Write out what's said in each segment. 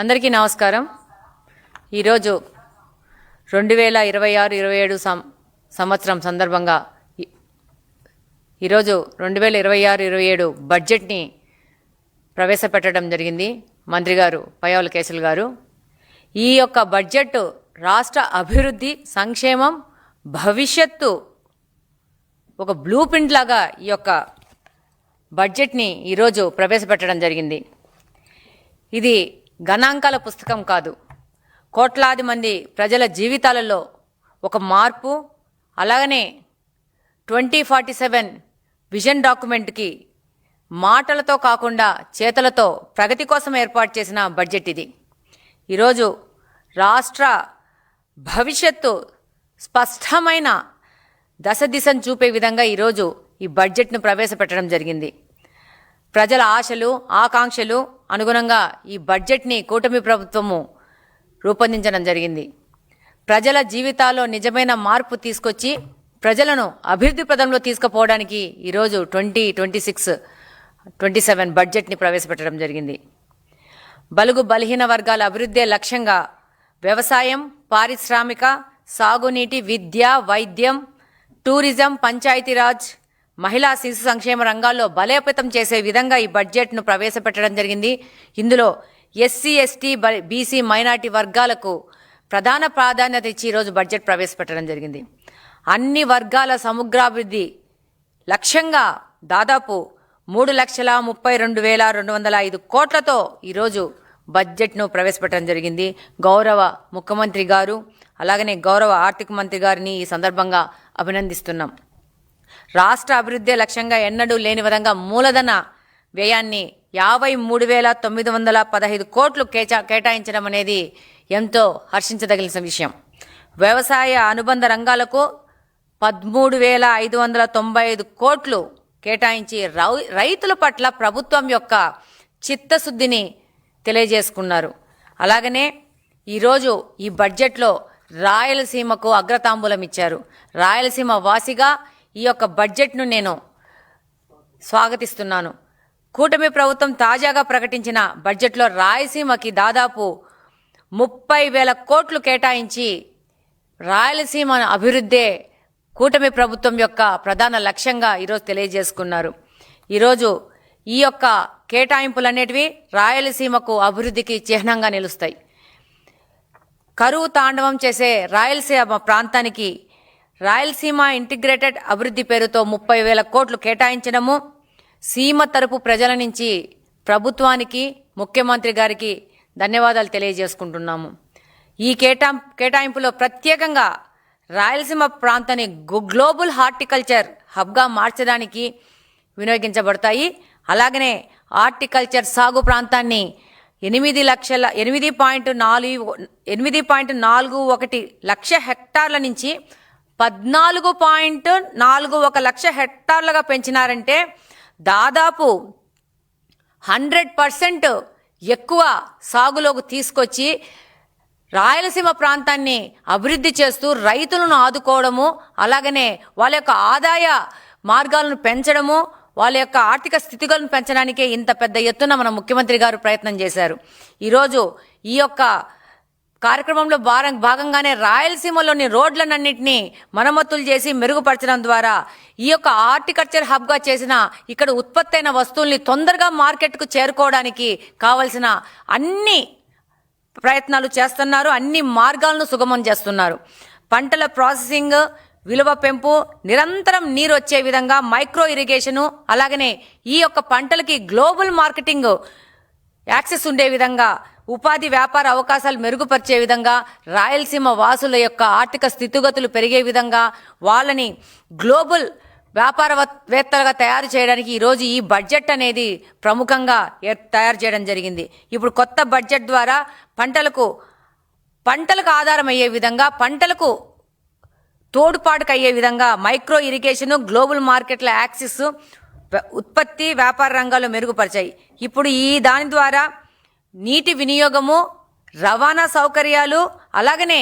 అందరికీ నమస్కారం. ఈరోజు రెండు వేల ఇరవై ఆరు ఇరవై ఏడు సం సంవత్సరం సందర్భంగా ఈరోజు రెండు వేల ఇరవై ఆరు ఇరవై ఏడు బడ్జెట్ని ప్రవేశపెట్టడం జరిగింది మంత్రి గారు పయోల కేసులు గారు. ఈ యొక్క బడ్జెట్ రాష్ట్ర అభివృద్ధి సంక్షేమం భవిష్యత్తు ఒక బ్లూ ప్రింట్ లాగా ఈ యొక్క బడ్జెట్ని ఈరోజు ప్రవేశపెట్టడం జరిగింది. ఇది గణాంకాల పుస్తకం కాదు. కోట్లాది మంది ప్రజల జీవితాలలో ఒక మార్పు అలాగనే ట్వంటీ ఫార్టీ సెవెన్ విజన్ డాక్యుమెంట్కి మాటలతో కాకుండా చేతలతో ప్రగతి కోసం ఏర్పాటు చేసిన బడ్జెట్ ఇది. ఈరోజు రాష్ట్ర భవిష్యత్తు స్పష్టమైన దశ దిశను చూపే విధంగా ఈరోజు ఈ బడ్జెట్ను ప్రవేశపెట్టడం జరిగింది. ప్రజల ఆశలు ఆకాంక్షలు అనుగుణంగా ఈ బడ్జెట్ని కూటమి ప్రభుత్వము రూపొందించడం జరిగింది. ప్రజల జీవితాల్లో నిజమైన మార్పు తీసుకొచ్చి ప్రజలను అభివృద్ధి పదంలో తీసుకుపోవడానికి ఈరోజు twenty twenty six twenty seven బడ్జెట్ని ప్రవేశపెట్టడం జరిగింది. బలుగు బలహీన వర్గాల అభివృద్ధే లక్ష్యంగా వ్యవసాయం పారిశ్రామిక సాగునీటి విద్య వైద్యం టూరిజం పంచాయతీరాజ్ మహిళా శిశు సంక్షేమ రంగాల్లో బలోపేతం చేసే విధంగా ఈ బడ్జెట్ను ప్రవేశపెట్టడం జరిగింది. ఇందులో ఎస్సీ ఎస్టీ బీసీ మైనార్టీ వర్గాలకు ప్రధాన ప్రాధాన్యత ఇచ్చి ఈరోజు బడ్జెట్ ప్రవేశపెట్టడం జరిగింది. అన్ని వర్గాల సమగ్రాభివృద్ధి లక్ష్యంగా దాదాపు మూడు లక్షల ముప్పై రెండు వేల రెండు వందల ఐదు కోట్లతో ఈరోజు బడ్జెట్ను ప్రవేశపెట్టడం జరిగింది. గౌరవ ముఖ్యమంత్రి గారు అలాగనే గౌరవ ఆర్థిక మంత్రి గారిని ఈ సందర్భంగా అభినందిస్తున్నాం. రాష్ట్ర అభివృద్ధి లక్ష్యంగా ఎన్నడూ లేని విధంగా మూలధన వ్యయాన్ని యాభై మూడు వేల తొమ్మిది వందల పదహైదు కోట్లు కేచా కేటాయించడం అనేది ఎంతో హర్షించదగిన విషయం. వ్యవసాయ అనుబంధ రంగాలకు పదమూడు వేల ఐదు వందల తొంభై ఐదు కోట్లు కేటాయించి రౌ- రైతుల పట్ల ప్రభుత్వం యొక్క చిత్తశుద్ధిని తెలియజేసుకున్నారు. అలాగనే ఈరోజు ఈ బడ్జెట్లో రాయలసీమకు అగ్రతాంబూలం ఇచ్చారు. రాయలసీమ వాసిగా ఈ యొక్క బడ్జెట్ను నేను స్వాగతిస్తున్నాను. కూటమి ప్రభుత్వం తాజాగా ప్రకటించిన బడ్జెట్లో రాయలసీమకి దాదాపు ముప్పై వేల కోట్లు కేటాయించి రాయలసీమ అభివృద్ధే కూటమి ప్రభుత్వం యొక్క ప్రధాన లక్ష్యంగా ఈరోజు తెలియజేసుకున్నారు. ఈరోజు ఈ యొక్క కేటాయింపులు అనేటివి రాయలసీమకు అభివృద్ధికి చిహ్నంగా నిలుస్తాయి. కరువు తాండవం చేసే రాయలసీమ ప్రాంతానికి రాయలసీమ ఇంటిగ్రేటెడ్ అభివృద్ధి పేరుతో ముప్పై వేల కోట్లు కేటాయించడము సీమ తరపు ప్రజల నుంచి ప్రభుత్వానికి ముఖ్యమంత్రి గారికి ధన్యవాదాలు తెలియజేసుకుంటున్నాము. ఈ కేటా కేటాయింపులో ప్రత్యేకంగా రాయలసీమ ప్రాంతాన్ని గ్లోబల్ హార్టికల్చర్ హబ్గా మార్చడానికి వినియోగించబడతాయి. అలాగనే హార్టికల్చర్ సాగు ప్రాంతాన్ని ఎనిమిది లక్షల ఎనిమిది పాయింట్ నాలుగు ఎనిమిది పాయింట్ నాలుగు ఒకటి లక్ష హెక్టార్ల నుంచి పద్నాలుగు పాయింట్ నాలుగు ఒక లక్ష హెక్టార్లుగా పెంచినారంటే దాదాపు హండ్రెడ్ పర్సెంట్ ఎక్కువ సాగులోకి తీసుకొచ్చి రాయలసీమ ప్రాంతాన్ని అభివృద్ధి చేస్తూ రైతులను ఆదుకోవడము అలాగనే వాళ్ళ యొక్క ఆదాయ మార్గాలను పెంచడము వాళ్ళ యొక్క ఆర్థిక స్థితిగతులను పెంచడానికే ఇంత పెద్ద ఎత్తున మన ముఖ్యమంత్రి గారు ప్రయత్నం చేశారు. ఈరోజు ఈ యొక్క కార్యక్రమంలో భాగంగానే రాయలసీమలోని రోడ్లనన్నింటినీ మరమ్మతులు చేసి మెరుగుపరచడం ద్వారా ఈ యొక్క హార్టికల్చర్ హబ్గా చేసిన ఇక్కడ ఉత్పత్తి అయిన వస్తువుల్ని తొందరగా మార్కెట్కు చేరుకోవడానికి కావలసిన అన్ని ప్రయత్నాలు చేస్తున్నారు అన్ని మార్గాలను సుగమం చేస్తున్నారు. పంటల ప్రాసెసింగ్ విలువ పెంపు నిరంతరం నీరు వచ్చే విధంగా మైక్రో ఇరిగేషను అలాగనే ఈ యొక్క పంటలకి గ్లోబల్ మార్కెటింగ్ యాక్సెస్ ఉండే విధంగా ఉపాధి వ్యాపార అవకాశాలు మెరుగుపరిచే విధంగా రాయలసీమ వాసుల యొక్క ఆర్థిక స్థితిగతులు పెరిగే విధంగా వాళ్ళని గ్లోబల్ వ్యాపారవేత్తలుగా తయారు చేయడానికి ఈరోజు ఈ బడ్జెట్ అనేది ప్రముఖంగా తయారు చేయడం జరిగింది. ఇప్పుడు కొత్త బడ్జెట్ ద్వారా పంటలకు పంటలకు ఆధారం అయ్యే విధంగా పంటలకు తోడ్పాటుకు అయ్యే విధంగా మైక్రో ఇరిగేషన్ గ్లోబల్ మార్కెట్ల యాక్సిస్ ఉత్పత్తి వ్యాపార రంగాలు మెరుగుపరిచాయి. ఇప్పుడు ఈ దాని ద్వారా నీటి వినియోగము రవాణా సౌకర్యాలు అలాగనే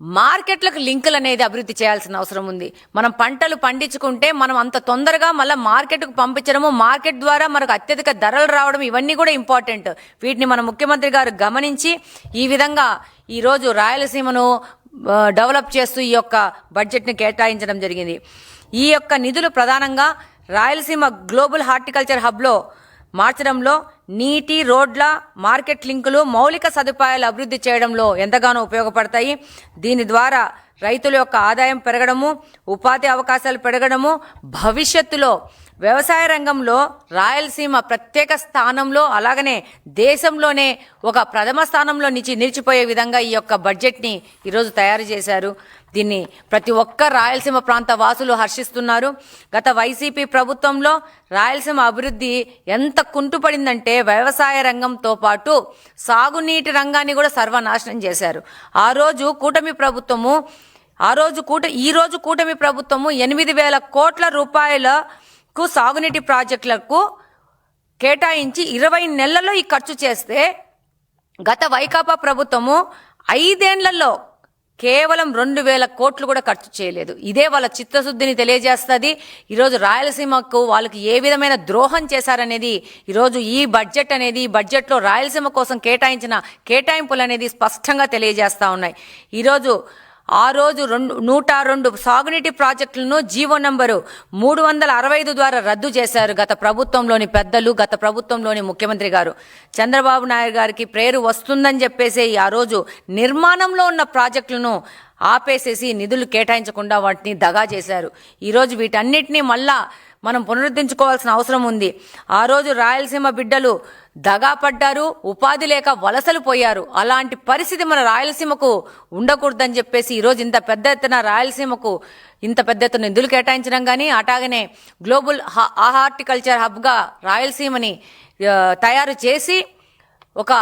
మార్కెట్లకు లింకులు అనేది అభివృద్ధి చేయాల్సిన అవసరం ఉంది. మనం పంటలు పండించుకుంటే మనం అంత తొందరగా మళ్ళీ మార్కెట్కు పంపించడము మార్కెట్ ద్వారా మనకు అత్యధిక ధరలు రావడం ఇవన్నీ కూడా ఇంపార్టెంట్. వీటిని మన ముఖ్యమంత్రి గారు గమనించి ఈ విధంగా ఈరోజు రాయలసీమను డెవలప్ చేస్తూ ఈ యొక్క బడ్జెట్ని కేటాయించడం జరిగింది. ఈ యొక్క నిధులు ప్రధానంగా రాయలసీమ గ్లోబల్ హార్టికల్చర్ హబ్లో మార్చడంలో నీటి రోడ్ల మార్కెట్ లింకులు మౌలిక సదుపాయాలు అభివృద్ధి చేయడంలో ఎంతగానో ఉపయోగపడతాయి. దీని ద్వారా రైతుల యొక్క ఆదాయం పెరగడము ఉపాధి అవకాశాలు పెరగడము భవిష్యత్తులో వ్యవసాయ రంగంలో రాయలసీమ ప్రత్యేక స్థానంలో అలాగనే దేశంలోనే ఒక ప్రథమ స్థానంలో నిలిచి నిలిచిపోయే విధంగా ఈ యొక్క బడ్జెట్ని ఈరోజు తయారు చేశారు. దీన్ని ప్రతి ఒక్క రాయలసీమ ప్రాంత వాసులు హర్షిస్తున్నారు. గత వైసీపీ ప్రభుత్వంలో రాయలసీమ అభివృద్ధి ఎంత కుంటుపడిందంటే వ్యవసాయ రంగంతో పాటు సాగునీటి రంగాన్ని కూడా సర్వనాశనం చేశారు. ఆ రోజు కూటమి ప్రభుత్వము ఆ రోజు కూట ఈ రోజు కూటమి ప్రభుత్వము ఎనిమిది వేల కోట్ల రూపాయల కు సాగునీటి ప్రాజెక్టులకు కేటాయించి ఇరవై నెలల్లో ఈ ఖర్చు చేస్తే గత వైకాపా ప్రభుత్వము ఐదేండ్లలో కేవలం రెండు వేల కోట్లు కూడా ఖర్చు చేయలేదు. ఇదే వాళ్ళ చిత్తశుద్ధిని తెలియజేస్తుంది. ఈరోజు రాయలసీమకు వాళ్ళకి ఏ విధమైన ద్రోహం చేశారనేది ఈరోజు ఈ బడ్జెట్ అనేది ఈ బడ్జెట్లో రాయలసీమ కోసం కేటాయించిన కేటాయింపులు అనేది స్పష్టంగా తెలియజేస్తా ఉన్నాయి. ఈరోజు ఆ రోజు రెండు నూట రెండు సాగునీటి ప్రాజెక్టులను జీవో నంబరు మూడు వందల అరవై ఐదు ద్వారా రద్దు చేశారు గత ప్రభుత్వంలోని పెద్దలు గత ప్రభుత్వంలోని ముఖ్యమంత్రి గారు. చంద్రబాబు నాయుడు గారికి ప్రేరు వస్తుందని చెప్పేసి ఆ రోజు నిర్మాణంలో ఉన్న ప్రాజెక్టులను ఆపేసేసి నిధులు కేటాయించకుండా వాటిని దగా చేశారు. ఈరోజు వీటన్నిటినీ మళ్ళా మనం పునరుద్ధరించుకోవాల్సిన అవసరం ఉంది. ఆ రోజు రాయలసీమ బిడ్డలు దగా పడ్డారు ఉపాధి లేక వలసలు పోయారు. అలాంటి పరిస్థితి మన రాయలసీమకు ఉండకూడదని చెప్పేసి ఈరోజు ఇంత పెద్ద ఎత్తున రాయలసీమకు ఇంత పెద్ద ఎత్తున నిధులు కేటాయించడం కానీ అటాగనే గ్లోబల్ హా- హార్టికల్చర్ హబ్గా రాయలసీమని తయారు చేసి ఒక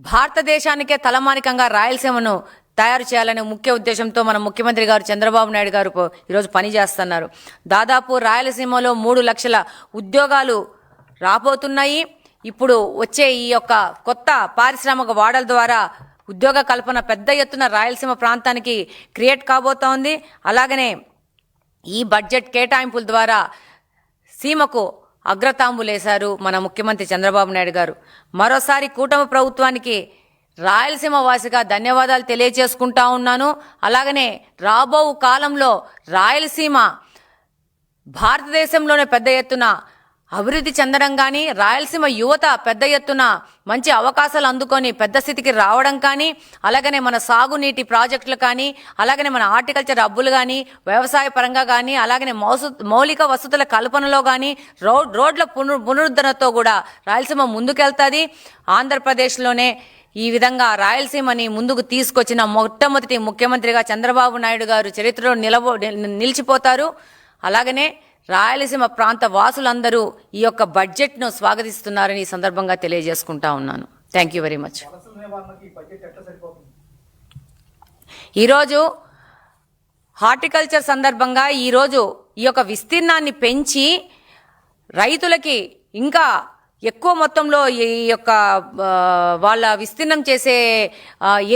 భారతదేశానికే తలమానికంగా రాయలసీమను తయారు చేయాలనే ముఖ్య ఉద్దేశంతో మన ముఖ్యమంత్రి గారు చంద్రబాబు నాయుడు గారు ఈరోజు పని చేస్తున్నారు. దాదాపు రాయలసీమలో మూడు లక్షల ఉద్యోగాలు రాబోతున్నాయి. ఇప్పుడు వచ్చే ఈ యొక్క కొత్త పారిశ్రామిక వాడల ద్వారా ఉద్యోగ కల్పన పెద్ద ఎత్తున రాయలసీమ ప్రాంతానికి క్రియేట్ కాబోతోంది. అలాగనే ఈ బడ్జెట్ కేటాయింపుల ద్వారా సీమకు అగ్రతాంబులేశారు మన ముఖ్యమంత్రి చంద్రబాబు నాయుడు గారు. మరోసారి కూటమి ప్రభుత్వానికి రాయలసీమ వాసిగా ధన్యవాదాలు తెలియజేసుకుంటా ఉన్నాను. అలాగనే రాబో కాలంలో రాయలసీమ భారతదేశంలోనే పెద్ద ఎత్తున అభివృద్ధి చెందడం కానీ రాయలసీమ యువత పెద్ద ఎత్తున మంచి అవకాశాలు అందుకొని పెద్ద స్థితికి రావడం కానీ అలాగనే మన సాగునీటి ప్రాజెక్టులు కానీ అలాగనే మన హార్టికల్చర్ హబ్బులు కానీ వ్యవసాయ పరంగా కానీ అలాగనే మౌసు మౌలిక వసతుల కల్పనలో కానీ రోడ్ రోడ్ల పునరు పునరుద్ధరణతో కూడా రాయలసీమ ముందుకెళ్తుంది. ఆంధ్రప్రదేశ్లోనే ఈ విధంగా రాయలసీమని ముందుకు తీసుకొచ్చిన మొట్టమొదటి ముఖ్యమంత్రిగా చంద్రబాబు నాయుడు గారు చరిత్రలో నిలబో నిలిచిపోతారు. అలాగనే రాయలసీమ ప్రాంత వాసులందరూ ఈ యొక్క బడ్జెట్ను స్వాగతిస్తున్నారని ఈ సందర్భంగా తెలియజేసుకుంటా ఉన్నాను. థ్యాంక్ యూ వెరీ మచ్ ఈరోజు హార్టికల్చర్ సందర్భంగా ఈరోజు ఈ యొక్క విస్తీర్ణాన్ని పెంచి రైతులకి ఇంకా ఎక్కువ మొత్తంలో ఈ యొక్క వాళ్ళ విస్తీర్ణం చేసే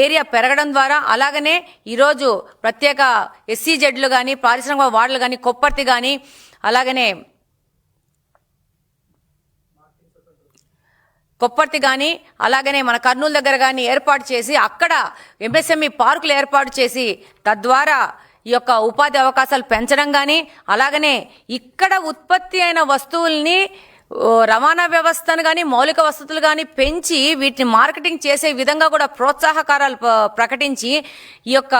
ఏరియా పెరగడం ద్వారా అలాగనే ఈరోజు ప్రత్యేక ఎస్సీ జెడ్లు కానీ పారిశ్రామిక వార్డులు కానీ కొప్పర్తి కానీ అలాగనే కొప్పర్తి కానీ అలాగనే మన కర్నూలు దగ్గర కానీ ఏర్పాటు చేసి అక్కడ ఎంఎస్ఎంఈ పార్కులు ఏర్పాటు చేసి తద్వారా ఈ యొక్క ఉపాధి అవకాశాలు పెంచడం కానీ అలాగనే ఇక్కడ ఉత్పత్తి అయిన వస్తువుల్ని రవాణా వ్యవస్థను కానీ మౌలిక వసతులు కానీ పెంచి వీటిని మార్కెటింగ్ చేసే విధంగా కూడా ప్రోత్సాహకారాలు ప్రకటించి ఈ యొక్క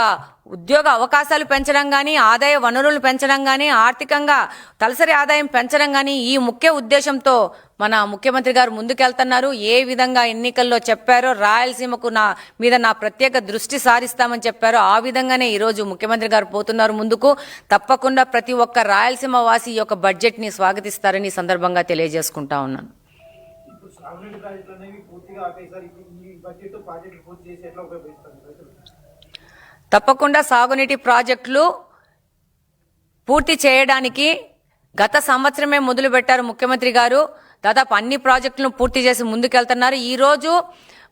ఉద్యోగ అవకాశాలు పెంచడం కానీ ఆదాయ వనరులు పెంచడం కానీ ఆర్థికంగా తలసరి ఆదాయం పెంచడం కానీ ఈ ముఖ్య ఉద్దేశంతో మన ముఖ్యమంత్రి గారు ముందుకెళ్తున్నారు. ఏ విధంగా ఎన్నికల్లో చెప్పారో రాయలసీమకు నా మీద నా ప్రత్యేక దృష్టి సారిస్తామని చెప్పారో. ఆ విధంగానే ఈరోజు ముఖ్యమంత్రి గారు పోతున్నారు ముందుకు. తప్పకుండా ప్రతి ఒక్క రాయలసీమ వాసి యొక్క బడ్జెట్ని స్వాగతిస్తారని సందర్భంగా తెలియజేసుకుంటా ఉన్నాను. పూర్తిగా ఈ బడ్జెట్ పూర్తి చేసి ఎట్లా ఉపయోగిస్తారు తప్పకుండా సాగునీటి ప్రాజెక్టులు పూర్తి చేయడానికి గత సంవత్సరమే మొదలుపెట్టారు ముఖ్యమంత్రి గారు. దాదాపు అన్ని ప్రాజెక్టులను పూర్తి చేసి ముందుకెళ్తున్నారు. ఈరోజు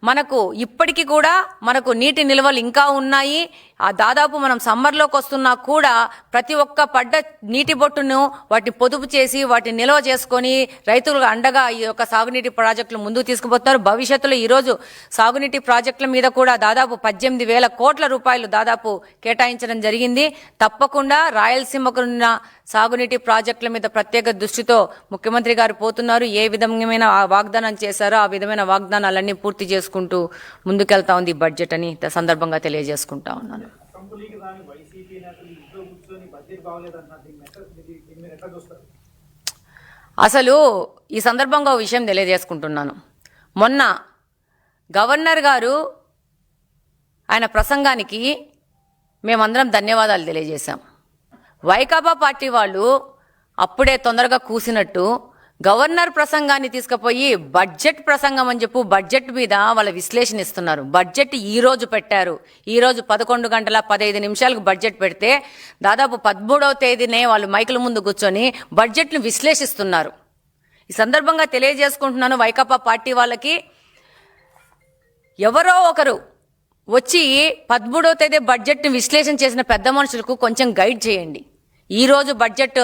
మనకు ఇప్పటికీ కూడా మనకు నీటి నిల్వలు ఇంకా ఉన్నాయి. ఆ దాదాపు మనం సమ్మర్లోకి వస్తున్నా కూడా ప్రతి ఒక్క పడ్డ నీటి బొట్టును వాటిని పొదుపు చేసి వాటిని నిల్వ చేసుకొని రైతులకు అండగా ఈ యొక్క సాగునీటి ప్రాజెక్టులు ముందుకు తీసుకుపోతున్నారు. భవిష్యత్తులో ఈరోజు సాగునీటి ప్రాజెక్టుల మీద కూడా దాదాపు పద్దెనిమిది వేల కోట్ల రూపాయలు దాదాపు కేటాయించడం జరిగింది. తప్పకుండా రాయలసీమకు ఉన్న సాగునీటి ప్రాజెక్టుల మీద ప్రత్యేక దృష్టితో ముఖ్యమంత్రి గారు పోతున్నారు. ఏ ఏ విధమైన ఆ వాగ్దానం చేశారో ఆ విధమైన వాగ్దానాలన్నీ పూర్తి చేసుకుంటూ ముందుకెళ్తా ఉంది ఈ బడ్జెట్ అని సందర్భంగా తెలియజేసుకుంటా ఉన్నాను. అసలు ఈ సందర్భంగా ఒక విషయం తెలియజేసుకుంటున్నాను. మొన్న గవర్నర్ గారు ఆయన ప్రసంగానికి మేమందరం ధన్యవాదాలు తెలియజేశాం. వైకాపా పార్టీ వాళ్ళు అప్పుడే తొందరగా కూసినట్టు గవర్నర్ ప్రసంగాన్ని తీసుకుపోయి బడ్జెట్ ప్రసంగం అని చెప్పు బడ్జెట్ మీద వాళ్ళ విశ్లేషణ ఇస్తున్నారు. బడ్జెట్ ఈ రోజు పెట్టారు. ఈ రోజు పదకొండు గంటల పదహైదు నిమిషాలకు బడ్జెట్ పెడితే దాదాపు పదమూడవ తేదీనే వాళ్ళు మైకుల ముందు కూర్చొని బడ్జెట్ను విశ్లేషిస్తున్నారు. ఈ సందర్భంగా తెలియజేసుకుంటున్నాను వైకాపా పార్టీ వాళ్ళకి. ఎవరో ఒకరు వచ్చి పదమూడవ తేదీ బడ్జెట్ను విశ్లేషణ చేసిన పెద్ద మనుషులకు కొంచెం గైడ్ చేయండి. ఈ రోజు బడ్జెట్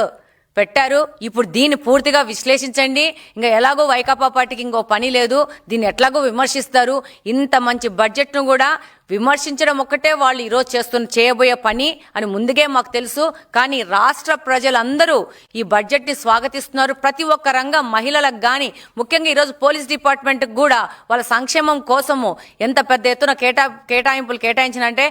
పెట్టారు. ఇప్పుడు దీన్ని పూర్తిగా విశ్లేషించండి. ఇంకా ఎలాగో వైకాపా పార్టీకి ఇంకో పని లేదు. దీన్ని ఎట్లాగో విమర్శిస్తారు. ఇంత మంచి బడ్జెట్ను కూడా విమర్శించడం ఒక్కటే వాళ్ళు ఈరోజు చేస్తున్న చేయబోయే పని అని ముందుగే మాకు తెలుసు. కానీ రాష్ట్ర ప్రజలందరూ ఈ బడ్జెట్ని స్వాగతిస్తున్నారు. ప్రతి ఒక్క రంగం మహిళలకు కానీ ముఖ్యంగా ఈరోజు పోలీస్ డిపార్ట్మెంట్కి కూడా వాళ్ళ సంక్షేమం కోసము ఎంత పెద్ద ఎత్తున కేటా కేటాయింపులు కేటాయించినంటే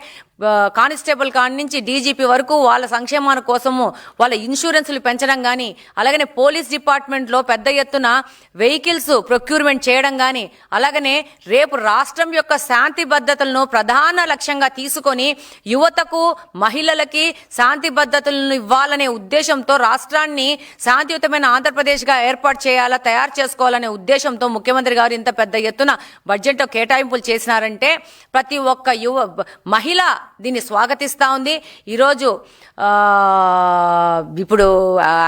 కానిస్టేబుల్ కాడి నుంచి డీజీపీ వరకు వాళ్ళ సంక్షేమాల కోసము వాళ్ళ ఇన్సూరెన్స్లు పెంచడం కానీ అలాగనే పోలీస్ డిపార్ట్మెంట్లో పెద్ద ఎత్తున వెహికల్స్ ప్రొక్యూర్మెంట్ చేయడం కానీ అలాగనే రేపు రాష్ట్రం యొక్క శాంతి భద్రతలను ప్రధాన లక్ష్యంగా తీసుకొని యువతకు మహిళలకి శాంతి భద్రతలను ఇవ్వాలనే ఉద్దేశంతో రాష్ట్రాన్ని శాంతియుతమైన ఆంధ్రప్రదేశ్గా ఏర్పాటు చేయాలా తయారు చేసుకోవాలనే ఉద్దేశంతో ముఖ్యమంత్రి గారు ఇంత పెద్ద ఎత్తున బడ్జెట్లో కేటాయింపులు చేసినారంటే ప్రతి ఒక్క యువ మహిళ దీన్ని స్వాగతిస్తూ ఉంది. ఈరోజు ఇప్పుడు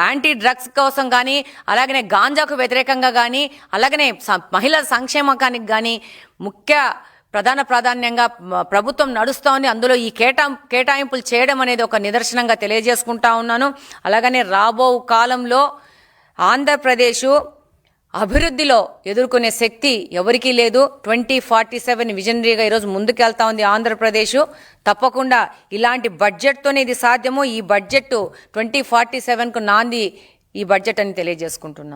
యాంటీ డ్రగ్స్ కోసం కానీ అలాగనే గాంజాకు వ్యతిరేకంగా కానీ అలాగనే మహిళల సంక్షేమకానికి కానీ ముఖ్య ప్రధాన ప్రాధాన్యంగా ప్రభుత్వం నడుస్తోంది. అందులో ఈ కేటా కేటాయింపులు చేయడం అనేది ఒక నిదర్శనంగా తెలియజేసుకుంటా ఉన్నాను. అలాగనే రాబో కాలంలో ఆంధ్రప్రదేశ్ అభివృద్ధిలో ఎదుర్కొనే శక్తి ఎవరికీ లేదు. ట్వంటీ ఫార్టీ సెవెన్ విజనరీగా ఈరోజు ముందుకెళ్తా ఉంది ఆంధ్రప్రదేశ్. తప్పకుండా ఇలాంటి బడ్జెట్తోనే ఇది సాధ్యము. ఈ బడ్జెట్ ట్వంటీ ఫార్టీ సెవెన్కు నాంది ఈ బడ్జెట్ అని తెలియజేసుకుంటున్నాను.